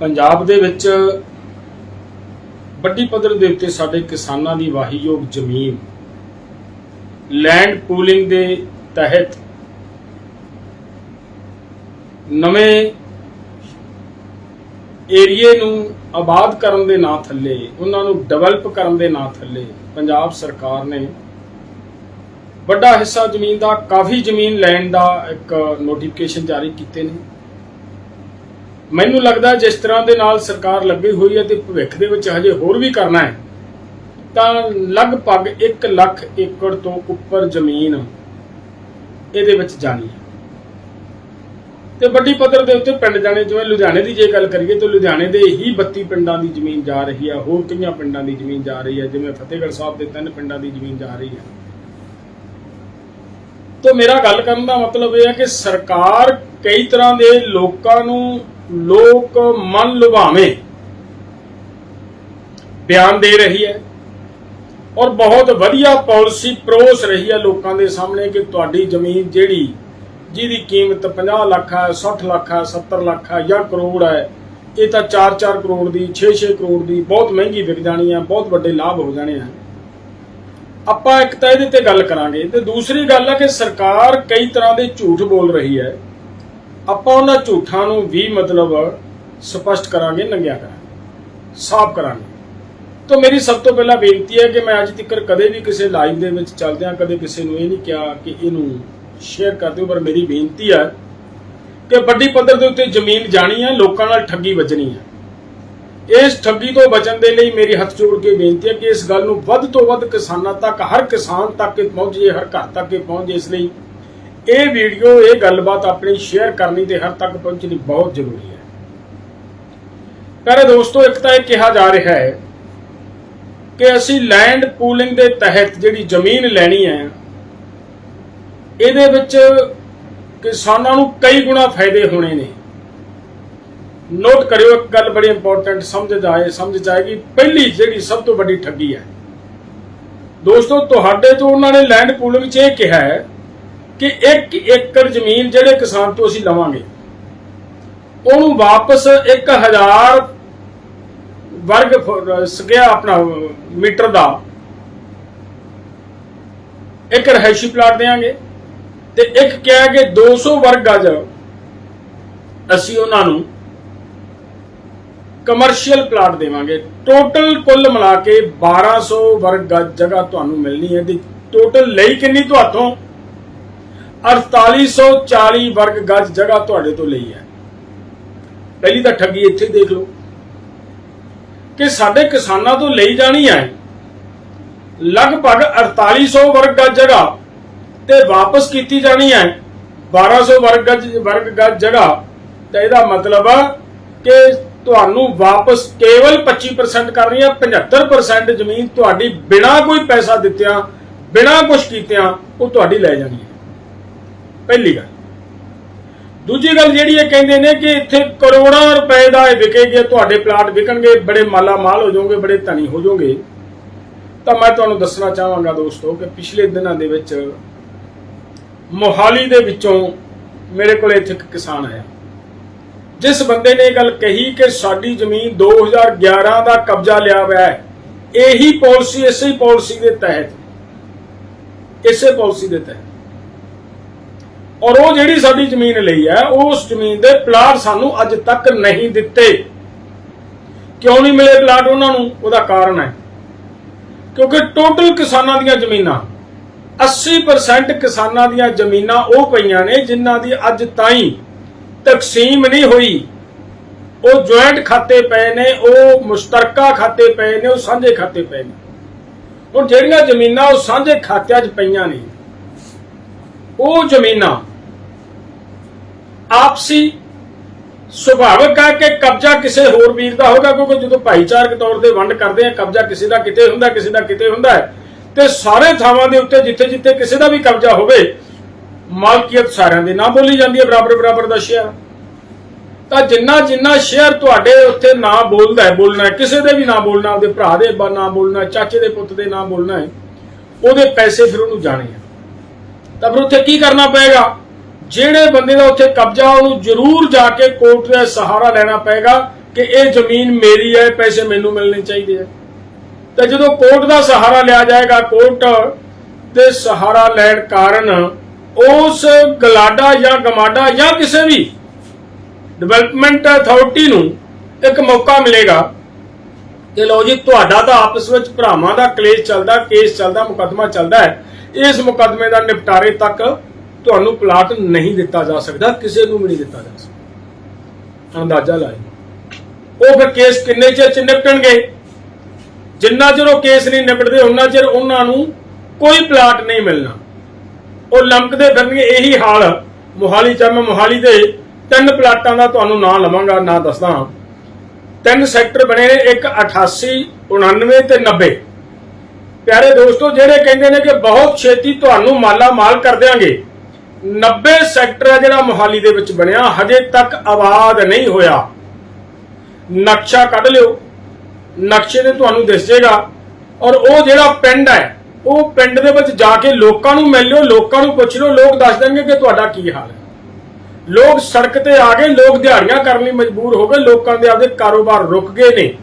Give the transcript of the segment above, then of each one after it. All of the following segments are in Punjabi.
ਪੰਜਾਬ ਦੇ ਵਿੱਚ ਵੱਡੀ ਪੱਧਰ ਦੇ ਉੱਤੇ ਸਾਡੇ ਕਿਸਾਨਾਂ ਦੀ ਵਾਹੀਯੋਗ ਜ਼ਮੀਨ ਲੈਂਡ ਪੂਲਿੰਗ ਦੇ ਤਹਿਤ ਨਵੇਂ ਏਰੀਏ ਨੂੰ ਆਬਾਦ ਕਰਨ ਦੇ ਨਾਂ ਥੱਲੇ, ਉਹਨਾਂ ਨੂੰ ਡਿਵੈਲਪ ਕਰਨ ਦੇ ਨਾਂ ਥੱਲੇ ਪੰਜਾਬ ਸਰਕਾਰ ਨੇ ਵੱਡਾ ਹਿੱਸਾ ਜ਼ਮੀਨ ਦਾ, ਕਾਫੀ ਜ਼ਮੀਨ ਲੈਣ ਦਾ ਇੱਕ ਨੋਟੀਫਿਕੇਸ਼ਨ ਜਾਰੀ ਕੀਤੇ ਨੇ। ਮੈਨੂੰ ਲੱਗਦਾ ਜਿਸ ਤਰ੍ਹਾਂ ਦੇ ਨਾਲ ਸਰਕਾਰ ਲੱਗੀ ਹੋਈ ਹੈ ਤੇ ਭਵਿੱਖ ਦੇ ਵਿੱਚ ਹਜੇ ਹੋਰ ਵੀ ਕਰਨਾ ਹੈ, ਤਾਂ ਲਗਭਗ 1 ਲੱਖ ਏਕੜ ਤੋਂ ਉੱਪਰ ਜ਼ਮੀਨ ਇਹਦੇ ਵਿੱਚ ਜਾਣੀ ਹੈ। ਤੇ ਵੱਡੀ ਪੱਧਰ ਦੇ ਉੱਤੇ ਪਿੰਡ ਜਾਣੇ, ਜਿਵੇਂ ਲੁਧਿਆਣੇ ਦੀ ਜੇ ਗੱਲ ਕਰੀਏ ਤਾਂ ਲੁਧਿਆਣੇ ਦੇ ਹੀ 32 ਪਿੰਡਾਂ ਦੀ ਜ਼ਮੀਨ ਜਾ ਰਹੀ ਹੈ, ਹੋਰ ਕਈਆਂ ਪਿੰਡਾਂ ਦੀ ਜ਼ਮੀਨ ਜਾ ਰਹੀ ਹੈ, ਜਿਵੇਂ ਫਤਿਹਗੜ੍ਹ ਸਾਹਿਬ ਦੇ ਤਿੰਨ ਪਿੰਡਾਂ ਦੀ ਜ਼ਮੀਨ ਜਾ ਰਹੀ ਹੈ। ਤਾਂ ਮੇਰਾ ਗੱਲ ਕਰਨ ਦਾ ਮਤਲਬ ਇਹ ਹੈ ਕਿ ਸਰਕਾਰ ਕਈ ਤਰ੍ਹਾਂ ਦੇ ਲੋਕਾਂ ਨੂੰ ਲੋਕ ਮਨ ਲੁਭਾਵੇਂ। ਬਿਆਨ ਦੇ ਰਹੀ ਹੈ ਔਰ ਬਹੁਤ ਵਧੀਆ ਪਾਲਿਸੀ ਪਰੋਸ ਰਹੀ ਹੈ ਲੋਕਾਂ ਦੇ ਸਾਹਮਣੇ ਕਿ ਤੁਹਾਡੀ ਜ਼ਮੀਨ ਜਿਹੜੀ, ਜਿਹਦੀ ਕੀਮਤ 50 ਲੱਖ ਹੈ 60 ਲੱਖ ਹੈ 70 ਲੱਖ ਹੈ ਜਾਂ ਕਰੋੜ ਹੈ, ਇਹ ਤਾਂ 4-4 ਕਰੋੜ ਦੀ 6-6 ਕਰੋੜ ਦੀ ਬਹੁਤ ਮਹਿੰਗੀ ਵਿਕ ਜਾਣੀ ਹੈ, ਬਹੁਤ ਵੱਡੇ ਲਾਭ ਹੋ ਜਾਣੇ ਆ ਆਪਾਂ ਇੱਕ ਤਾਂ ਇਹਦੇ ਤੇ ਗੱਲ ਕਰਾਂਗੇ ਤੇ ਦੂਸਰੀ ਗੱਲ ਹੈ ਕਿ ਸਰਕਾਰ ਕਈ ਤਰ੍ਹਾਂ ਦੇ ਝੂਠ ਬੋਲ ਰਹੀ ਹੈ। ਆਪਾਂ ਉਹਨਾਂ ਝੂਠਾਂ ਨੂੰ ਵੀ ਮਤਲਬ ਸਪਸ਼ਟ ਕਰਾਂਗੇ, ਨੰਗਿਆ ਕਰਾਂਗੇ, ਸਾਫ਼ ਕਰਾਂਗੇ। ਤਾਂ ਮੇਰੀ ਸਭ ਤੋਂ ਪਹਿਲਾਂ ਬੇਨਤੀ ਹੈ ਕਿ ਮੈਂ ਅੱਜ ਤੱਕ ਕਦੇ ਵੀ ਕਿਸੇ ਲਾਈਵ ਦੇ ਵਿੱਚ ਚੱਲਦਿਆਂ ਕਦੇ ਕਿਸੇ ਨੂੰ ਇਹ ਨਹੀਂ ਕਿਹਾ ਕਿ ਇਹਨੂੰ ਸ਼ੇਅਰ ਕਰ ਦਿਓ, ਪਰ ਮੇਰੀ ਬੇਨਤੀ ਹੈ ਕਿ ਵੱਡੀ ਪੱਧਰ ਦੇ ਉੱਤੇ ਜ਼ਮੀਨ ਜਾਣੀ ਹੈ, ਲੋਕਾਂ ਨਾਲ ਠੱਗੀ ਵੱਜਣੀ ਹੈ। ਇਸ ਠੱਗੀ ਤੋਂ ਬਚਣ ਦੇ ਲਈ ਮੇਰੀ ਹੱਥ ਜੋੜ ਕੇ ਬੇਨਤੀ ਹੈ ਕਿ ਇਸ ਗੱਲ ਨੂੰ ਵੱਧ ਤੋਂ ਵੱਧ ਕਿਸਾਨਾਂ ਤੱਕ, ਹਰ ਕਿਸਾਨ ਤੱਕ ਇਹ ਪਹੁੰਚੇ, ਹਰ ਘਰ ਤੱਕ ਇਹ ਪਹੁੰਚੇ ਇਸ ਲਈ ਇਹ ਵੀਡੀਓ, ਇਹ ਗੱਲਬਾਤ ਆਪਣੀ ਸ਼ੇਅਰ ਕਰਨੀ ਤੇ ਹਰ ਤੱਕ ਪਹੁੰਚਣੀ ਬਹੁਤ ਜ਼ਰੂਰੀ ਹੈ। ਪਿਆਰੇ ਦੋਸਤੋ, ਇੱਕ ਤਾਂ ਇਹ ਕਿਹਾ ਜਾ ਰਿਹਾ ਹੈ ਕਿ ਅਸੀਂ ਲੈਂਡ ਪੂਲਿੰਗ ਦੇ ਤਹਿਤ ਜਿਹੜੀ ਜ਼ਮੀਨ ਲੈਣੀ ਹੈ, ਇਹਦੇ ਵਿੱਚ ਕਿਸਾਨਾਂ ਨੂੰ ਕਈ ਗੁਣਾ ਫਾਇਦੇ ਹੋਣੇ ਨੇ। ਨੋਟ ਕਰਿਓ, ਇੱਕ ਗੱਲ ਬੜੀ ਇੰਪੋਰਟੈਂਟ ਸਮਝ ਜਾਏ, ਸਮਝ ਜਾਏਗੀ। ਪਹਿਲੀ ਜਿਹੜੀ ਸਭ ਤੋਂ ਵੱਡੀ ਠੱਗੀ ਹੈ। ਦੋਸਤੋ, ਤੁਹਾਡੇ ਤੋਂ ਉਹਨਾਂ ਨੇ ਲੈਂਡ ਪੂਲਿੰਗ 'ਚ ਇਹ ਕਿਹਾ ਹੈ ਕਿ 1 ਏਕੜ ਜ਼ਮੀਨ ਜਿਹੜੇ ਕਿਸਾਨ ਤੋਂ ਅਸੀਂ ਲਵਾਂਗੇ, ਉਹਨੂੰ ਵਾਪਸ 1000 ਵਰਗ ਸਕਿਆ ਆਪਣਾ ਮੀਟਰ ਦਾ, ਇੱਕ ਰਹਿਸ਼ੀ ਪਲਾਟ ਦੇਾਂਗੇ ਤੇ ਇੱਕ ਕਿਹਾ ਕਿ 200 ਵਰਗ ਗਜ ਅਸੀਂ ਉਹਨਾਂ ਨੂੰ ਕਮਰਸ਼ੀਅਲ ਪਲਾਟ ਦੇਵਾਂਗੇ। ਟੋਟਲ ਕੁੱਲ ਮਿਲਾ ਕੇ 1200 ਵਰਗ ਗਜ ਜਗ੍ਹਾ ਤੁਹਾਨੂੰ ਮਿਲਣੀ ਹੈ। ਤੇ ਟੋਟਲ ਲਈ ਕਿੰਨੀ ਤੁਹਾਤੋਂ 4840 ਵਰਗ ਗਜ ਜਗ੍ਹਾ ਤੁਹਾਡੇ ਤੋਂ ਲਈ ਹੈ। ਪਹਿਲੀ ਤਾਂ ਠੱਗੀ ਇੱਥੇ ਹੀ ਦੇਖ ਲਓ ਕਿ ਸਾਡੇ ਕਿਸਾਨਾਂ ਤੋਂ ਲਈ ਜਾਣੀ ਹੈ ਲਗਭਗ 4800 ਵਰਗ ਗਜ ਜਗ੍ਹਾ ਤੇ ਵਾਪਸ ਕੀਤੀ ਜਾਣੀ ਹੈ 1200 ਵਰਗ ਗਜ ਵਰਗ ਗਜ ਜਗ੍ਹਾ। ਤਾਂ ਇਹਦਾ ਮਤਲਬ ਆ ਕਿ ਤੁਹਾਨੂੰ ਵਾਪਸ ਕੇਵਲ 25% ਕਰਨੀ ਹੈ 75% ਜ਼ਮੀਨ ਤੁਹਾਡੀ ਬਿਨਾ ਕੋਈ ਪੈਸਾ ਦਿੱਤਿਆਂ, ਬਿਨਾ ਕੁਝ ਕੀਤਿਆਂ ਉਹ ਤੁਹਾਡੀ ਲੈ ਜਾਣੀ ਹੈ। ਪਹਿਲੀ ਗੱਲ। ਦੂਜੀ ਗੱਲ ਜਿਹੜੀ ਇਹ ਕਹਿੰਦੇ ਨੇ ਕਿ ਇੱਥੇ ਕਰੋੜਾਂ ਰੁਪਏ ਦਾ ਇਹ ਵਿਕੇਗੇ, ਤੁਹਾਡੇ ਪਲਾਟ ਵਿਕਣਗੇ, ਬੜੇ ਮਾਲਾ ਮਾਲ ਹੋ ਜਾਓਗੇ, ਬੜੇ ਧਨੀ ਹੋ ਜਾਓਗੇ। ਤਾਂ ਮੈਂ ਤੁਹਾਨੂੰ ਦੱਸਣਾ ਚਾਹਾਂਗਾ ਦੋਸਤੋ ਕਿ ਪਿਛਲੇ ਦਿਨਾਂ ਦੇ ਵਿੱਚ ਮੋਹਾਲੀ ਦੇ ਵਿੱਚੋਂ ਮੇਰੇ ਕੋਲ ਇੱਥੇ ਇੱਕ ਕਿਸਾਨ ਆਇਆ। ਜਿਸ ਬੰਦੇ ਨੇ ਇਹ ਗੱਲ ਕਹੀ ਕਿ ਸਾਡੀ ਜ਼ਮੀਨ 2011 ਦਾ ਕਬਜ਼ਾ ਲਿਆ ਹੋਇਆ ਹੈ। ਇਹੀ ਪਾਲਿਸੀ, ਇਸੇ ਹੀ ਪਾਲਿਸੀ ਦੇ ਤਹਿਤ, ਇਸੇ ਪਾਲਿਸੀ ਦੇ ਤਹਿਤ। ਔਰ ਉਹ ਜਿਹੜੀ ਸਾਡੀ ਜ਼ਮੀਨ ਲਈ ਹੈ ਉਸ ਜ਼ਮੀਨ ਦੇ ਪਲਾਟ ਸਾਨੂੰ ਅੱਜ ਤੱਕ ਨਹੀਂ ਦਿੱਤੇ। ਕਿਉਂ ਨਹੀਂ ਮਿਲੇ ਪਲਾਟ ਉਹਨਾਂ ਨੂੰ? ਉਹਦਾ ਕਾਰਨ ਹੈ। ਕਿਉਂਕਿ ਟੋਟਲ ਕਿਸਾਨਾਂ ਦੀਆਂ ਜ਼ਮੀਨਾਂ 80% ਕਿਸਾਨਾਂ ਦੀਆਂ ਜ਼ਮੀਨਾਂ ਉਹ ਪਈਆਂ ਨੇ ਜਿਨ੍ਹਾਂ ਦੀ ਅੱਜ ਤਾਈਂ ਤਕਸੀਮ ਨਹੀਂ ਹੋਈ। ਉਹ ਜੁਆਇੰਟ ਖਾਤੇ ਪਏ ਨੇ, ਉਹ ਮੁਸ਼ਤਰਕਾ ਖਾਤੇ ਪਏ ਨੇ, ਉਹ ਸਾਂਝੇ ਖਾਤੇ ਪਏ ਨੇ। ਹੁਣ ਜਿਹੜੀਆਂ ਜ਼ਮੀਨਾਂ ਉਹ ਸਾਂਝੇ ਖਾਤਿਆਂ 'ਚ ਪਈਆਂ ਨੇ, ਉਹ ਜ਼ਮੀਨਾਂ ਆਪਸੀ ਸੁਭਾਵਿਕ ਹੈ ਕਿ ਕਬਜ਼ਾ ਕਿਸੇ ਹੋਰ ਵੀਰ ਦਾ ਹੋਗਾ ਕਿਉਂਕਿ ਜਦੋਂ ਭਾਈਚਾਰਕ ਤੌਰ ਤੇ ਵੰਡ ਕਰਦੇ ਆ, ਕਬਜ਼ਾ ਕਿਸੇ ਦਾ ਕਿਤੇ ਹੁੰਦਾ, ਕਿਸੇ ਦਾ ਕਿਤੇ ਹੁੰਦਾ ਹੈ। ਤੇ ਸਾਰੇ ਥਾਵਾਂ ਦੇ ਉੱਤੇ ਜਿੱਥੇ ਜਿੱਥੇ ਕਿਸੇ ਦਾ ਵੀ ਕਬਜ਼ਾ ਹੋਵੇ, ਮਾਲਕੀਅਤ ਸਾਰਿਆਂ ਦੇ ਨਾ ਬੋਲੀ ਜਾਂਦੀ ਹੈ, ਬਰਾਬਰ ਬਰਾਬਰ ਦਾ ਸ਼ੇਅਰ। ਤਾਂ ਜਿੰਨਾ ਜਿੰਨਾ ਸ਼ੇਅਰ ਤੁਹਾਡੇ ਉੱਥੇ ਨਾ ਬੋਲਦਾ ਹੈ, ਬੋਲਣਾ ਕਿਸੇ ਦੇ ਵੀ ਨਾ ਬੋਲਣਾ ਉਹਦੇ ਭਰਾ ਦੇ ਨਾ ਬੋਲਣਾ, ਚਾਚੇ ਦੇ ਪੁੱਤ ਦੇ ਨਾ ਬੋਲਣਾ ਹੈ, ਉਹਦੇ ਪੈਸੇ ਫਿਰ ਉਹਨੂੰ ਜਾਣੇ ਆ। ਤਾਂ ਫਿਰ ਉੱਥੇ ਕੀ ਕਰਨਾ ਪਏਗਾ? ਜਿਹੜੇ ਬੰਦੇ ਦਾ ਉੱਥੇ ਕਬਜ਼ਾ, ਉਹਨੂੰ ਜ਼ਰੂਰ ਜਾ ਕੇ ਕੋਰਟ ਦਾ ਸਹਾਰਾ ਲੈਣਾ ਪਏਗਾ ਕਿ ਇਹ ਜ਼ਮੀਨ ਮੇਰੀ ਹੈ, ਪੈਸੇ ਮੈਨੂੰ ਮਿਲਣੇ ਚਾਹੀਦੇ ਆ। ਤੇ ਜਦੋਂ ਕੋਰਟ ਦਾ ਸਹਾਰਾ ਲਿਆ ਜਾਏਗਾ, ਕੋਰਟ ਦੇ ਸਹਾਰਾ ਲੈਣ ਕਾਰਨ ਉਸ ਗਲਾਡਾ ਜਾਂ ਗਮਾਡਾ ਜਾਂ ਕਿਸੇ ਵੀ ਡਿਵੈਲਪਮੈਂਟ ਅਥਾਰਟੀ ਨੂੰ ਇੱਕ ਮੌਕਾ ਮਿਲੇਗਾ ਕਿ ਲਓ ਜੀ, ਤੁਹਾਡਾ ਤਾਂ ਆਪਸ ਵਿੱਚ ਭਰਾਵਾਂ ਦਾ ਕਲੇਸ਼ ਚੱਲਦਾ, ਕੇਸ ਚੱਲਦਾ, ਮੁਕੱਦਮਾ ਚੱਲਦਾ ਹੈ। ਇਸ ਮੁਕੱਦਮੇ ਦਾ ਨਿਪਟਾਰੇ ਤੱਕ ਤੁਹਾਨੂੰ ਪਲਾਟ ਨਹੀਂ ਦਿੱਤਾ ਜਾ ਸਕਦਾ, ਕਿਸੇ ਨੂੰ ਵੀ ਨਹੀਂ ਦਿੱਤਾ ਜਾ ਸਕਦਾ। ਅੰਦਾਜ਼ਾ ਲਾਏ ਉਹ ਫਿਰ ਕੇਸ ਕਿੰਨੇ ਚਿਰ ਚ ਨਿਪਟਣਗੇ? ਜਿੰਨਾ ਚਿਰ ਉਹ ਕੇਸ ਨਹੀਂ ਨਿਪਟਦੇ ਉਹਨਾਂ ਚਿਰ ਉਹਨਾਂ ਨੂੰ ਕੋਈ ਪਲਾਟ ਨਹੀਂ ਮਿਲਣਾ। ਉਹ ਲੰਕਦੇ ਫਿਰਨਗੇ, ਇਹੀ ਹਾਲ। ਮੋਹਾਲੀ ਚ ਮੈਂ ਮੋਹਾਲੀ ਦੇ ਤਿੰਨ ਪਲਾਟਾਂ ਦਾ ਤੁਹਾਨੂੰ ਨਾਂ ਲਵਾਂਗਾ, ਨਾਂ ਦੱਸਦਾ ਤਿੰਨ ਸੈਕਟਰ ਬਣੇ ਨੇ, ਇੱਕ 88 99 ਤੇ 90 ਪਿਆਰੇ ਦੋਸਤੋ, ਜਿਹੜੇ ਕਹਿੰਦੇ ਨੇ ਕਿ ਬਹੁਤ ਛੇਤੀ ਤੁਹਾਨੂੰ ਮਾਲਾ ਮਾਲ ਕਰ ਦਿਆਂਗੇ 90 ਸੈਕਟਰ ਹੈ ਜਿਹੜਾ ਮੋਹਾਲੀ ਦੇ ਵਿੱਚ ਬਣਿਆ, ਹਜੇ ਤੱਕ ਆਬਾਦ ਨਹੀਂ ਹੋਇਆ। ਨਕਸ਼ਾ ਕੱਢ ਲਿਓ। ਨਕਸ਼ੇ ਤੇ ਤੁਹਾਨੂੰ ਦਿਸ ਜਾਏਗਾ। ਔਰ ਉਹ ਜਿਹੜਾ ਪਿੰਡ ਹੈ, ਉਹ ਪਿੰਡ ਦੇ ਵਿੱਚ ਜਾ ਕੇ ਲੋਕਾਂ ਨੂੰ ਮਿਲ ਲਿਓ, ਲੋਕਾਂ ਨੂੰ ਪੁੱਛ ਲਿਓ, ਲੋਕ ਦੱਸ ਦੇਣਗੇ ਕਿ ਤੁਹਾਡਾ ਕੀ ਹਾਲ ਹੈ। ਲੋਕ ਸੜਕ ਤੇ ਆ ਗਏ, ਲੋਕ ਦਿਹਾੜੀਆਂ ਕਰਨ ਲਈ ਮਜਬੂਰ ਹੋ ਗਏ, ਲੋਕਾਂ ਦੇ ਆਪਦੇ ਕਾਰੋਬਾਰ ਰੁਕ ਗਏ ਨੇ।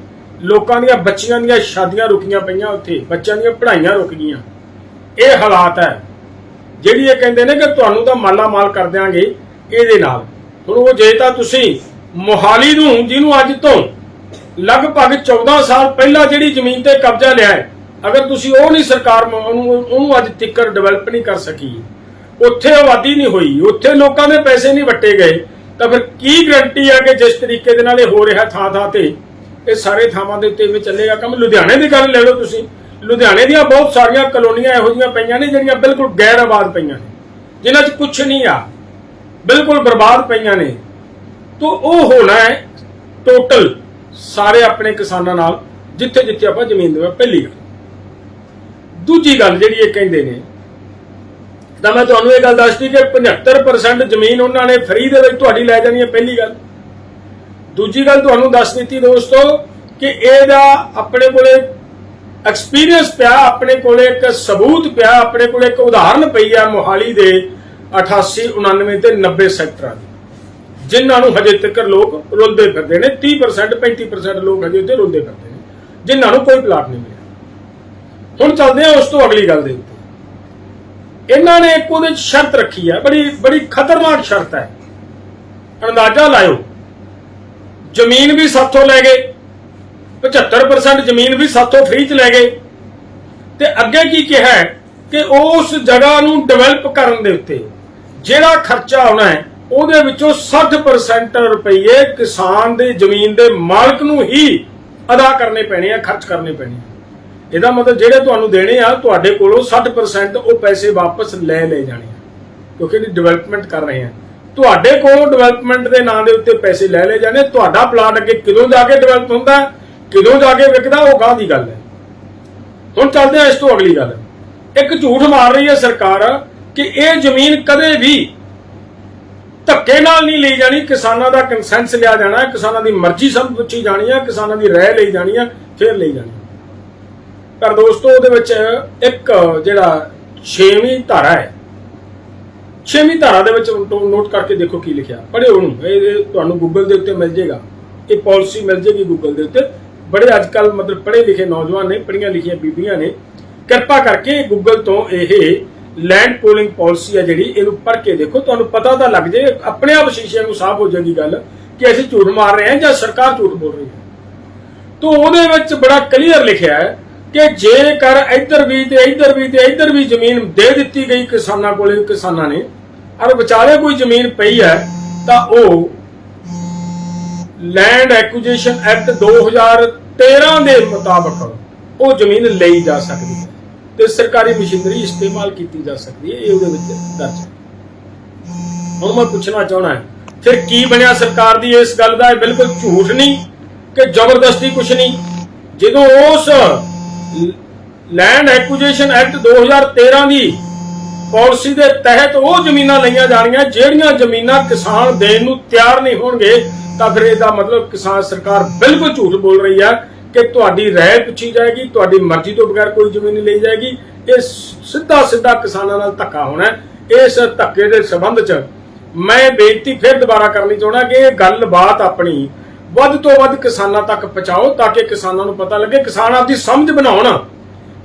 ਲੋਕਾਂ ਦੀਆਂ ਬੱਚੀਆਂ ਦੀਆਂ ਸ਼ਾਦੀਆਂ ਰੁਕੀਆਂ ਪਈਆਂ ਉੱਥੇ, ਬੱਚਿਆਂ ਦੀਆਂ ਪੜ੍ਹਾਈਆਂ ਰੁਕ ਗਈਆਂ। ਇਹ ਹਾਲਾਤ ਹੈ। ਜਿਹੜੀ ਇਹ ਕਹਿੰਦੇ ਨੇ ਕਿ ਤੁਹਾਨੂੰ ਤਾਂ ਮਾਲਾ ਮਾਲ ਕਰ ਦਿਆਂਗੇ ਇਹਦੇ ਨਾਲ। ਹੁਣ ਉਹ ਜੇ ਤਾਂ ਤੁਸੀਂ ਮੋਹਾਲੀ ਨੂੰ, ਜਿਹਨੂੰ ਅੱਜ ਤੋਂ ਲਗਭਗ 14 ਸਾਲ ਪਹਿਲਾਂ ਜਿਹੜੀ ਜ਼ਮੀਨ ਤੇ ਕਬਜ਼ਾ ਲਿਆ ਹੈ, ਅਗਰ ਤੁਸੀਂ ਉਹ ਨਹੀਂ ਸਰਕਾਰ ਉਹਨੂੰ ਉਹਨੂੰ ਅੱਜ ਤੱਕ ਡਿਵੈਲਪ ਨਹੀਂ ਕਰ ਸਕੀ, ਉੱਥੇ ਆਬਾਦੀ ਨਹੀਂ ਹੋਈ, ਉੱਥੇ ਲੋਕਾਂ ਦੇ ਪੈਸੇ ਨਹੀਂ ਵੱਟੇ ਗਏ, ਤਾਂ ਫਿਰ ਕੀ ਗਰੰਟੀ ਆ ਕਿ ਜਿਸ ਤਰੀਕੇ ਦੇ ਨਾਲ ਇਹ ਹੋ ਰਿਹਾ ਥਾਂ ਥਾਂ ਤੇ, ਇਹ ਸਾਰੇ ਥਾਵਾਂ ਦੇ ਉੱਤੇ ਵੀ ਚੱਲੇਗਾ ਕੰਮ? ਲੁਧਿਆਣੇ ਦੀ ਗੱਲ ਲੈ ਲਓ ਤੁਸੀਂ। ਲੁਧਿਆਣੇ ਦੀਆਂ ਬਹੁਤ ਸਾਰੀਆਂ ਕਲੋਨੀਆਂ ਇਹੋ ਜਿਹੀਆਂ ਪਈਆਂ ਨੇ ਜਿਹੜੀਆਂ ਬਿਲਕੁਲ ਗੈਰ ਆਬਾਦ ਪਈਆਂ ਨੇ। ਜਿਨ੍ਹਾਂ 'ਚ ਕੁਝ ਨਹੀਂ ਆ। ਬਿਲਕੁਲ ਬਰਬਾਦ ਪਈਆਂ ਨੇ। ਤੋਂ ਉਹ ਹੋਣਾ ਹੈ ਟੋਟਲ ਸਾਰੇ ਆਪਣੇ ਕਿਸਾਨਾਂ ਨਾਲ ਜਿੱਥੇ ਜਿੱਥੇ ਆਪਾਂ ਜ਼ਮੀਨ ਦੇਵਾਂ ਪਹਿਲੀ ਗੱਲ। ਦੂਜੀ ਗੱਲ ਜਿਹੜੀ ਇਹ ਕਹਿੰਦੇ ਨੇ, ਤਾਂ ਮੈਂ ਤੁਹਾਨੂੰ ਇਹ ਗੱਲ ਦੱਸਦੀ ਕਿ 75% ਜ਼ਮੀਨ ਉਹਨਾਂ ਨੇ ਫਰੀ ਦੇ ਵਿੱਚ ਤੁਹਾਡੀ ਲੈ ਜਾਣੀ ਹੈ ਪਹਿਲੀ ਗੱਲ। ਦੂਜੀ ਗੱਲ ਤੁਹਾਨੂੰ ਦੱਸ ਦਿੱਤੀ ਦੋਸਤੋ ਕਿ ਇਹਦਾ ਆਪਣੇ ਕੋਲੇ ਐਕਸਪੀਰੀਅੰਸ ਪਿਆ ਆਪਣੇ ਕੋਲੇ, ਇੱਕ ਸਬੂਤ ਪਿਆ ਆਪਣੇ ਕੋਲੇ, ਇੱਕ ਉਦਾਹਰਨ ਪਈ ਆ ਮੋਹਾਲੀ ਦੇ 88 99 ਤੇ 90 ਸੈਕਟਰਾਂ ਦੀ। ਜਿਨ੍ਹਾਂ ਨੂੰ ਹਜੇ ਤੱਕ ਲੋਕ ਰੁਲਦੇ ਫਿਰਦੇ ਨੇ 30% 35% ਲੋਕ ਹਜੇ ਉੱਤੇ ਰੁਲਦੇ ਫਿਰਦੇ ਨੇ। ਜਿਨ੍ਹਾਂ ਨੂੰ ਕੋਈ ਪਲਾਟ ਨਹੀਂ ਮਿਲਿਆ। ਹੁਣ ਚੱਲਦੇ ਆ ਉਸ ਤੋਂ ਅਗਲੀ ਗੱਲ ਦੇ ਉੱਤੇ। ਇਹਨਾਂ ਨੇ ਇੱਕ ਉਹਦੇ 'ਚ ਸ਼ਰਤ ਰੱਖੀ ਹੈ ਬੜੀ ਬੜੀ ਖਤਰਨਾਕ ਸ਼ਰਤ ਹੈ ਅੰਦਾਜ਼ਾ ਲਾਇਓ। ਜ਼ਮੀਨ ਵੀ ਸਾਥੋਂ ਲੈ ਗਏ। 75% ਜ਼ਮੀਨ ਵੀ ਸਾਥੋਂ ਫ੍ਰੀ ਚ ਲੈ ਗਏ। ਤੇ ਅੱਗੇ ਕੀ ਕਿਹਾ ਕਿ ਉਸ ਜਗ੍ਹਾ ਨੂੰ ਡਿਵੈਲਪ ਕਰਨ ਦੇ ਉੱਤੇ ਜਿਹੜਾ ਖਰਚਾ ਆਉਣਾ ਹੈ, ਉਹਦੇ ਵਿੱਚੋਂ 60% ਰੁਪਏ ਕਿਸਾਨ ਦੇ ਜ਼ਮੀਨ ਦੇ ਮਾਲਕ ਨੂੰ ਹੀ ਅਦਾ ਕਰਨੇ ਪੈਣੇ ਆ, ਖਰਚ ਕਰਨੇ ਪੈਣੇ ਆ। ਇਹਦਾ ਮਤਲਬ ਜਿਹੜੇ ਤੁਹਾਨੂੰ ਦੇਣੇ ਆ, ਤੁਹਾਡੇ ਕੋਲੋਂ 60% ਉਹ ਪੈਸੇ ਵਾਪਸ ਲੈ ਲੈ ਜਾਣੇ ਆ, ਕਿਉਂਕਿ ਇਹਦੀ ਡਿਵੈਲਪਮੈਂਟ ਕਰ ਰਹੇ ਆ। ਤੁਹਾਡੇ ਕੋਲੋਂ ਡਿਵੈਲਪਮੈਂਟ ਦੇ ਨਾਂ ਦੇ ਉੱਤੇ ਪੈਸੇ ਲੈ ਲੈ ਜਾਣੇ, ਤੁਹਾਡਾ ਪਲਾਟ ਅੱਗੇ ਕਿਦੋਂ ਜਾ ਕੇ ਡਿਵੈਲਪ ਹੁੰਦਾ ਕਿਦੋਂ ਜਾ ਕੇ ਵਿਕਦਾ, ਉਹ ਗਾਂ ਦੀ ਗੱਲ ਹੈ। ਹੁਣ ਚੱਲਦੇ ਆ ਇਸ ਤੋਂ ਅਗਲੀ ਗੱਲ। ਇੱਕ ਝੂਠ ਮਾਰ ਰਹੀ ਹੈ ਸਰਕਾਰ ਕਿ ਇਹ ਜ਼ਮੀਨ ਕਦੇ ਵੀ ਧੱਕੇ ਨਾਲ ਨਹੀਂ ਲਈ ਜਾਣੀ। ਕਿਸਾਨਾਂ ਦਾ ਕੰਸੈਂਸ ਲਿਆ ਜਾਣਾ ਕਿਸਾਨਾਂ ਦੀ ਮਰਜ਼ੀ ਸਭ ਪੁੱਛੀ ਜਾਣੀ ਹੈ, ਕਿਸਾਨਾਂ ਦੀ ਰਾਏ ਲਈ ਜਾਣੀ ਹੈ, ਫਿਰ ਲਈ ਜਾਣੀ ਪਰ ਦੋਸਤੋ, ਉਹਦੇ ਵਿੱਚ ਇੱਕ ਜਿਹੜਾ 6ਵੀਂ ਧਾਰਾ ਹੈ। 6ਵੀਂ ਧਾਰਾ ਦੇ ਵਿੱਚ ਨੋਟ ਕਰਕੇ ਦੇਖੋ ਕੀ ਲਿਖਿਆ। ਪੜ੍ਹਿਓ ਉਹਨੂੰ। ਇਹ ਤੁਹਾਨੂੰ ਗੂਗਲ ਦੇ ਉੱਤੇ ਮਿਲ ਜਾਏਗਾ। ਇਹ ਪਾਲਿਸੀ ਮਿਲ ਜਾਏਗੀ ਗੂਗਲ ਦੇ ਉੱਤੇ। ਬੜੇ ਅੱਜ ਕੱਲ ਮਤਲਬ ਪੜ੍ਹੇ ਲਿਖੇ ਨੌਜਵਾਨ ਨੇ, ਪੜ੍ਹੀਆਂ ਲਿਖੀਆਂ ਬੀਬੀਆਂ ਨੇ, ਕਿਰਪਾ ਕਰਕੇ ਗੂਗਲ ਤੋਂ ਇਹ ਲੈਂਡ ਪੂਲਿੰਗ ਪਾਲਿਸੀ ਹੈ ਜਿਹੜੀ, ਇਹਨੂੰ ਪੜ੍ਹ ਕੇ ਦੇਖੋ, ਤੁਹਾਨੂੰ ਪਤਾ ਤਾਂ ਲੱਗ ਜੇ, ਆਪਣੇ ਆਪ ਸ਼ੀਸ਼ੇ ਨੂੰ ਸਾਫ਼ ਹੋ ਜਾਏਗੀ ਗੱਲ, ਕਿ ਅਸੀਂ ਝੂਠ ਮਾਰ ਰਹੇ ਹਾਂ ਜਾਂ ਸਰਕਾਰ ਝੂਠ ਬੋਲ ਰਹੀ ਹੈ। ਤੋਂ ਉਹਦੇ ਵਿੱਚ ਬੜਾ ਕਲੀਅਰ ਲਿਖਿਆ ਹੈ ਕਿ ਜੇਕਰ ਇੱਧਰ ਵੀ ਤੇ ਇੱਧਰ ਵੀ ਤੇ ਇੱਧਰ ਵੀ ਜ਼ਮੀਨ ਦੇ ਦਿੱਤੀ ਗਈ ਕਿਸਾਨਾਂ ਕੋਲੇ ਕਿਸਾਨਾਂ ਨੇ, ਔਰ ਵਿਚਾਲੇ ਕੋਈ ਜ਼ਮੀਨ ਪਈ ਹੈ, ਤਾਂ ਉਹ ਲੈਂਡ ਐਕੁਜੀਸ਼ਨ ਐਕਟ 2013 ਦੇ ਮੁਤਾਬਕ ਉਹ ਜ਼ਮੀਨ ਲਈ ਜਾ ਸਕਦੀ ਹੈ ਤੇ ਸਰਕਾਰੀ ਮਸ਼ੀਨਰੀ ਇਸਤੇਮਾਲ ਕੀਤੀ ਜਾ ਸਕਦੀ ਹੈ, ਇਹ ਉਹਦੇ ਵਿੱਚ ਦਰਜ ਹੈ। ਹੁਣ ਮੈਂ ਪੁੱਛਣਾ ਚਾਹਣਾ ਹੈ, ਫਿਰ ਕੀ ਬਣਿਆ ਸਰਕਾਰ ਦੀ ਇਸ ਗੱਲ ਦਾ? ਇਹ ਬਿਲਕੁਲ ਝੂਠ ਨਹੀਂ ਕਿ ਜ਼ਬਰਦਸਤੀ ਕੁਛ ਨਹੀਂ। ਜਦੋਂ ਉਸ ਲੈਂਡ ਐਕੁਜੀਸ਼ਨ ਐਕਟ 2013 ਦੀ ਪਾਲਿਸੀ ਦੇ ਤਹਿਤ ਉਹ ਜ਼ਮੀਨਾਂ ਲਈਆਂ ਜਾਣੀਆਂ ਜਿਹੜੀਆਂ ਜ਼ਮੀਨਾਂ ਕਿਸਾਨ ਦੇਣ ਨੂੰ ਤਿਆਰ ਨਹੀਂ ਹੋਣਗੇ, ਤਾਂ ਫਿਰ ਇਹਦਾ ਮਤਲਬ ਕਿਸਾਨ ਸਰਕਾਰ ਬਿਲਕੁਲ ਝੂਠ ਬੋਲ ਰਹੀ ਹੈ ਕਿ ਤੁਹਾਡੀ ਰਾਏ ਪੁੱਛੀ ਜਾਏਗੀ, ਤੁਹਾਡੀ ਮਰਜ਼ੀ ਤੋਂ ਬਗੈਰ ਕੋਈ ਜ਼ਮੀਨ ਨਹੀਂ ਲਈ ਜਾਏਗੀ। ਇਹ ਸਿੱਧਾ ਸਿੱਧਾ ਕਿਸਾਨਾਂ ਨਾਲ ਧੱਕਾ ਹੋਣਾ ਇਸ ਧੱਕੇ ਦੇ ਸੰਬੰਧ 'ਚ ਮੈਂ ਬੇਨਤੀ ਫਿਰ ਦੁਬਾਰਾ ਕਰਨੀ ਚਾਹਣਾ ਕਿ ਇਹ ਗੱਲਬਾਤ ਆਪਣੀ ਵੱਧ ਤੋਂ ਵੱਧ ਕਿਸਾਨਾਂ ਤੱਕ ਪਹੁੰਚਾਓ, ਤਾਂ ਕਿ ਕਿਸਾਨਾਂ ਨੂੰ ਪਤਾ ਲੱਗੇ, ਕਿਸਾਨ ਆਪਦੀ ਸਮਝ ਬਣਾਉਣ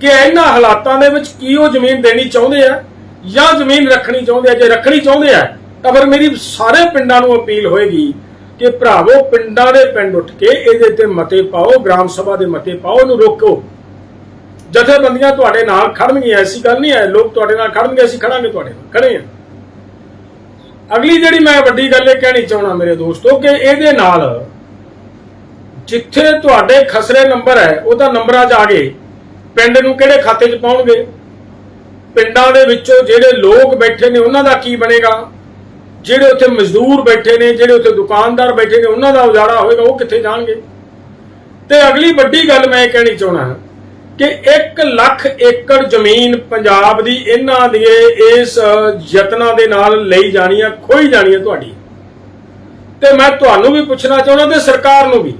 ਕਿ ਇਹਨਾਂ ਹਾਲਾਤਾਂ ਦੇ ਵਿੱਚ ਕੀ ਉਹ ਜ਼ਮੀਨ ਦੇਣੀ ਚਾਹੁੰਦੇ ਆ। ਜਾਂ ਜ਼ਮੀਨ ਰੱਖਣੀ ਚਾਹੁੰਦੇ ਆ, ਜੇ ਰੱਖਣੀ ਚਾਹੁੰਦੇ ਆ, ਤਾਂ ਫਿਰ ਮੇਰੀ ਸਾਰੇ ਪਿੰਡਾਂ ਨੂੰ ਅਪੀਲ ਹੋਏਗੀ ਕਿ ਭਰਾਵੋ, ਪਿੰਡਾਂ ਦੇ ਪਿੰਡ ਉੱਠ ਕੇ ਇਹਦੇ ਤੇ ਮਤੇ ਪਾਓ, ਗ੍ਰਾਮ ਸਭਾ ਦੇ ਮਤੇ ਪਾਓ ਇਹਨੂੰ ਰੋਕੋ। ਜਥੇਬੰਦੀਆਂ ਤੁਹਾਡੇ ਨਾਲ ਖੜਨਗੀਆਂ, ਐਸੀ ਗੱਲ ਨਹੀਂ ਹੈ, ਲੋਕ ਤੁਹਾਡੇ ਨਾਲ ਖੜਨਗੇ, ਅਸੀਂ ਖੜਾਂਗੇ ਤੁਹਾਡੇ ਨਾਲ, ਖੜੇ ਆ ਅਗਲੀ ਜਿਹੜੀ ਮੈਂ ਵੱਡੀ ਗੱਲ ਇਹ ਕਹਿਣੀ ਚਾਹਣਾ ਮੇਰੇ ਦੋਸਤੋ, ਕਿ ਇਹਦੇ ਨਾਲ ਜਿੱਥੇ ਤੁਹਾਡੇ ਖਸਰੇ ਨੰਬਰ ਹੈ, ਉਹਦਾ ਨੰਬਰਾਂ 'ਚ ਆ ਗਏ ਪਿੰਡ ਨੂੰ ਕਿਹੜੇ ਖਾਤੇ 'ਚ ਪਾਉਣਗੇ? ਪਿੰਡਾਂ ਦੇ ਵਿੱਚੋਂ ਜਿਹੜੇ ਲੋਕ ਬੈਠੇ ਨੇ, ਉਹਨਾਂ ਦਾ ਕੀ ਬਣੇਗਾ? ਜਿਹੜੇ ਉੱਥੇ ਮਜ਼ਦੂਰ ਬੈਠੇ ਨੇ, ਜਿਹੜੇ ਉੱਥੇ ਦੁਕਾਨਦਾਰ ਬੈਠੇ ਨੇ, ਉਹਨਾਂ ਦਾ ਉਜਾੜਾ ਹੋਏਗਾ, ਉਹ ਕਿੱਥੇ ਜਾਣਗੇ? ਤੇ ਅਗਲੀ ਵੱਡੀ ਗੱਲ ਮੈਂ ਇਹ ਕਹਿਣੀ ਚਾਹਣਾ ਕਿ 1 ਲੱਖ ਏਕੜ ਜ਼ਮੀਨ ਪੰਜਾਬ ਦੀ ਇਹਨਾਂ ਦੇ ਇਸ ਯਤਨਾਂ ਦੇ ਨਾਲ ਲਈ ਜਾਣੀ ਆ, ਖੋਈ ਜਾਣੀ ਆ ਤੁਹਾਡੀ। ਤੇ ਮੈਂ ਤੁਹਾਨੂੰ ਵੀ ਪੁੱਛਣਾ ਚਾਹੁੰਦਾ ਤੇ ਸਰਕਾਰ ਨੂੰ ਵੀ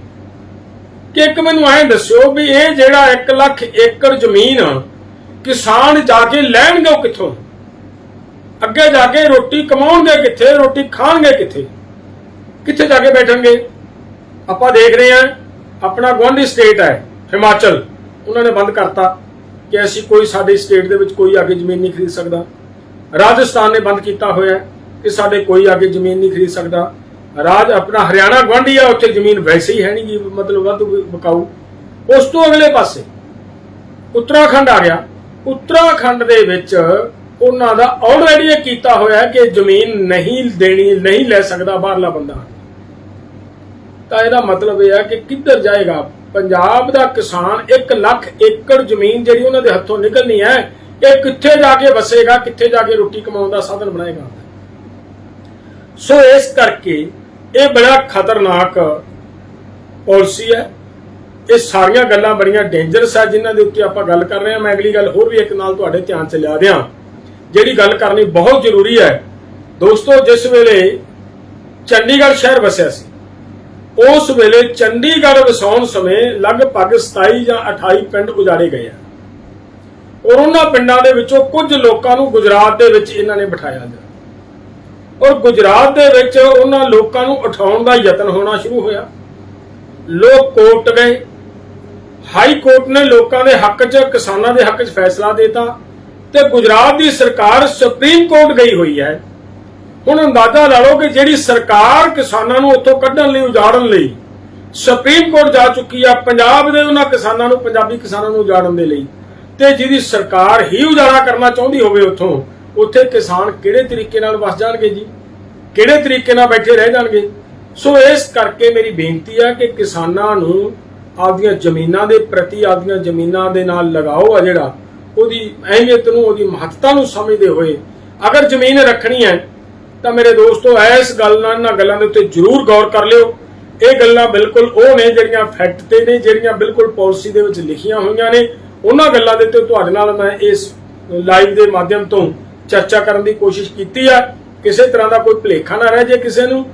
ਕਿ ਇੱਕ ਮੈਨੂੰ ਐਂ ਦੱਸਿਓ ਵੀ ਇਹ ਜਿਹੜਾ 1 ਲੱਖ ਏਕੜ ਜ਼ਮੀਨ ਕਿਸਾਨ ਜਾ ਕੇ ਲੈਣਗੇ ਉਹ ਕਿੱਥੋਂ? ਅੱਗੇ ਜਾ ਕੇ ਰੋਟੀ ਕਮਾਉਣਗੇ ਕਿੱਥੇ? ਰੋਟੀ ਖਾਣਗੇ ਕਿੱਥੇ? ਕਿੱਥੇ ਜਾ ਕੇ ਬੈਠਣਗੇ? ਆਪਾਂ ਦੇਖ ਰਹੇ ਹਾਂ, ਆਪਣਾ ਗੁਆਂਢੀ ਸਟੇਟ ਹੈ, ਹਿਮਾਚਲ। ਉਹਨਾਂ ਨੇ ਬੰਦ ਕਰਤਾ ਕਿ ਅਸੀਂ ਕੋਈ ਸਾਡੇ ਸਟੇਟ ਦੇ ਵਿੱਚ ਕੋਈ ਆਗੇ ਜ਼ਮੀਨ ਨਹੀਂ ਖਰੀਦ ਸਕਦਾ। ਰਾਜਸਥਾਨ ਨੇ ਬੰਦ ਕੀਤਾ ਹੋਇਆ ਕਿ ਸਾਡੇ ਕੋਈ ਆਗੇ ਜ਼ਮੀਨ ਨਹੀਂ ਖਰੀਦ ਸਕਦਾ। ਰਾਜ ਆਪਣਾ ਹਰਿਆਣਾ ਗੁਆਂਢੀ ਆ, ਉੱਥੇ ਜ਼ਮੀਨ ਵੈਸੇ ਹੀ ਹੈ ਨਹੀਂ ਗੀ ਮਤਲਬ ਵੱਧ ਬਕਾਊ ਉਸ ਤੋਂ ਅਗਲੇ ਪਾਸੇ ਉੱਤਰਾਖੰਡ ਆ ਗਿਆ। ਉੱਤਰਾਖੰਡ ਦੇ ਵਿੱਚ ਉਹਨਾਂ ਦਾ ਆਲਰੇਡੀ ਇਹ ਕੀਤਾ ਹੋਇਆ ਹੈ ਕਿ ਜ਼ਮੀਨ ਨਹੀਂ ਦੇਣੀ, ਨਹੀਂ ਲੈ ਸਕਦਾ ਬਾਹਰਲਾ ਬੰਦਾ। ਤਾਂ ਇਹਦਾ ਮਤਲਬ ਇਹ ਹੈ ਕਿ ਕਿੱਧਰ ਜਾਏਗਾ? ਪੰਜਾਬ ਦਾ ਕਿਸਾਨ 1 ਲੱਖ ਏਕੜ ਜ਼ਮੀਨ ਜਿਹੜੀ ਉਹਨਾਂ ਦੇ ਹੱਥੋਂ ਨਿਕਲਣੀ ਹੈ, ਇਹ ਕਿੱਥੇ ਜਾ ਕੇ ਵਸੇਗਾ, ਕਿੱਥੇ ਜਾ ਕੇ ਰੋਟੀ ਕਮਾਉਣ ਦਾ ਸਾਧਨ ਬਣਾਏਗਾ? ਸੋ ਇਸ ਕਰਕੇ ਇਹ ਬੜਾ ਖਤਰਨਾਕ ਪਾਲਿਸੀ ਹੈ। ਇਹ ਸਾਰੀਆਂ ਗੱਲਾਂ ਬੜੀਆਂ ਡੇਂਜਰਸ ਆ, ਜਿਨ੍ਹਾਂ ਦੇ ਉੱਤੇ ਆਪਾਂ ਗੱਲ ਕਰ ਰਹੇ ਹਾਂ। ਮੈਂ ਅਗਲੀ ਗੱਲ ਹੋਰ ਵੀ ਇੱਕ ਨਾਲ ਤੁਹਾਡੇ ਧਿਆਨ ਚ ਲਿਆ ਦਿਆਂ। ਜਿਹੜੀ ਗੱਲ ਕਰਨੀ ਬਹੁਤ ਜ਼ਰੂਰੀ ਹੈ। ਦੋਸਤੋ, ਜਿਸ ਵੇਲੇ ਚੰਡੀਗੜ੍ਹ ਸ਼ਹਿਰ ਵਸਿਆ ਸੀ, ਉਸ ਵੇਲੇ ਚੰਡੀਗੜ੍ਹ ਵਸਾਉਣ ਸਮੇਂ ਲਗਭਗ 27 ਜਾਂ 28 ਪਿੰਡ ਉਜਾੜੇ ਗਏ ਆ। ਔਰ ਉਹਨਾਂ ਪਿੰਡਾਂ ਦੇ ਵਿੱਚੋਂ ਕੁਝ ਲੋਕਾਂ ਨੂੰ ਗੁਜਰਾਤ ਦੇ ਵਿੱਚ ਇਹਨਾਂ ਨੇ ਬਿਠਾਇਆ ਗਿਆ। ਔਰ ਗੁਜਰਾਤ ਦੇ ਵਿੱਚ ਉਹਨਾਂ ਲੋਕਾਂ ਨੂੰ ਉਠਾਉਣ ਦਾ ਯਤਨ ਹੋਣਾ ਸ਼ੁਰੂ ਹੋਇਆ। ਲੋਕ ਕੋਰਟ ਗਏ। ਹਾਈ ਕੋਰਟ ਨੇ ਲੋਕਾਂ ਦੇ ਹੱਕ 'ਚ, ਕਿਸਾਨਾਂ ਦੇ ਹੱਕ 'ਚ ਫੈਸਲਾ ਦਿੱਤਾ ਤੇ ਗੁਜਰਾਤ ਦੀ ਸਰਕਾਰ ਸੁਪਰੀਮ ਕੋਰਟ ਗਈ ਹੋਈ ਹੈ। ਹੁਣ ਅੰਦਾਜ਼ਾ ਲਾ ਲਓ ਕਿ ਜਿਹੜੀ ਸਰਕਾਰ ਕਿਸਾਨਾਂ ਨੂੰ ਉੱਥੋਂ ਕੱਢਣ ਲਈ, ਉਜਾੜਨ ਲਈ ਸੁਪਰੀਮ ਕੋਰਟ ਜਾ ਚੁੱਕੀ ਆ ਪੰਜਾਬ ਦੇ ਉਹਨਾਂ ਕਿਸਾਨਾਂ ਨੂੰ, ਪੰਜਾਬੀ ਕਿਸਾਨਾਂ ਨੂੰ ਉਜਾੜਨ ਦੇ ਲਈ ਤੇ ਜਿਹਦੀ ਸਰਕਾਰ ਹੀ ਉਜਾੜਾ ਕਰਨਾ ਚਾਹੁੰਦੀ ਹੋਵੇ ਉੱਥੋਂ, ਉੱਥੇ ਕਿਸਾਨ ਕਿਹੜੇ ਤਰੀਕੇ ਨਾਲ ਵਸ ਜਾਣਗੇ ਜੀ? ਕਿਹੜੇ ਤਰੀਕੇ ਨਾਲ ਬੈਠੇ ਰਹਿ ਜਾਣਗੇ? ਸੋ ਇਸ ਕਰਕੇ ਮੇਰੀ ਬੇਨਤੀ ਆ ਕਿ ਕਿਸਾਨਾਂ ਨੂੰ ਆਪਦੀਆਂ ਜ਼ਮੀਨਾਂ ਦੇ ਪ੍ਰਤੀ, ਆਪਦੀਆਂ ਜ਼ਮੀਨਾਂ ਦੇ ਨਾਲ ਲਗਾਓ ਆ ਜਿਹੜਾ, ਉਹਦੀ ਅਹਿਮੀਅਤ ਨੂੰ, ਉਹਦੀ ਮਹੱਤਤਾ ਨੂੰ ਸਮਝਦੇ ਹੋਏ ਅਗਰ ਜ਼ਮੀਨ ਰੱਖਣੀ ਹੈ, ਤਾਂ ਮੇਰੇ ਦੋਸਤੋ, ਇਸ ਗੱਲ ਨਾਲ, ਇਹਨਾਂ ਗੱਲਾਂ ਦੇ ਉੱਤੇ ਜ਼ਰੂਰ ਗੌਰ ਕਰ ਲਿਓ। ਇਹ ਗੱਲਾਂ ਬਿਲਕੁਲ ਉਹ ਨੇ ਜਿਹੜੀਆਂ ਫੈਕਟ ਤੇ ਨੇ, ਜਿਹੜੀਆਂ ਬਿਲਕੁਲ ਪਾਲਿਸੀ ਦੇ ਵਿੱਚ ਲਿਖੀਆਂ ਹੋਈਆਂ ਨੇ। ਉਹਨਾਂ ਗੱਲਾਂ ਦੇ ਉੱਤੇ ਤੁਹਾਡੇ ਨਾਲ ਮੈਂ ਇਸ ਲਾਈਵ ਦੇ ਮਾਧਿਅਮ ਤੋਂ ਚਰਚਾ ਕਰਨ ਦੀ ਕੋਸ਼ਿਸ਼ ਕੀਤੀ ਆ। ਕਿਸੇ ਤਰ੍ਹਾਂ ਦਾ ਕੋਈ ਭੁਲੇਖਾ ਨਾ ਰਹਿ ਜੇ ਕਿਸੇ ਨੂੰ।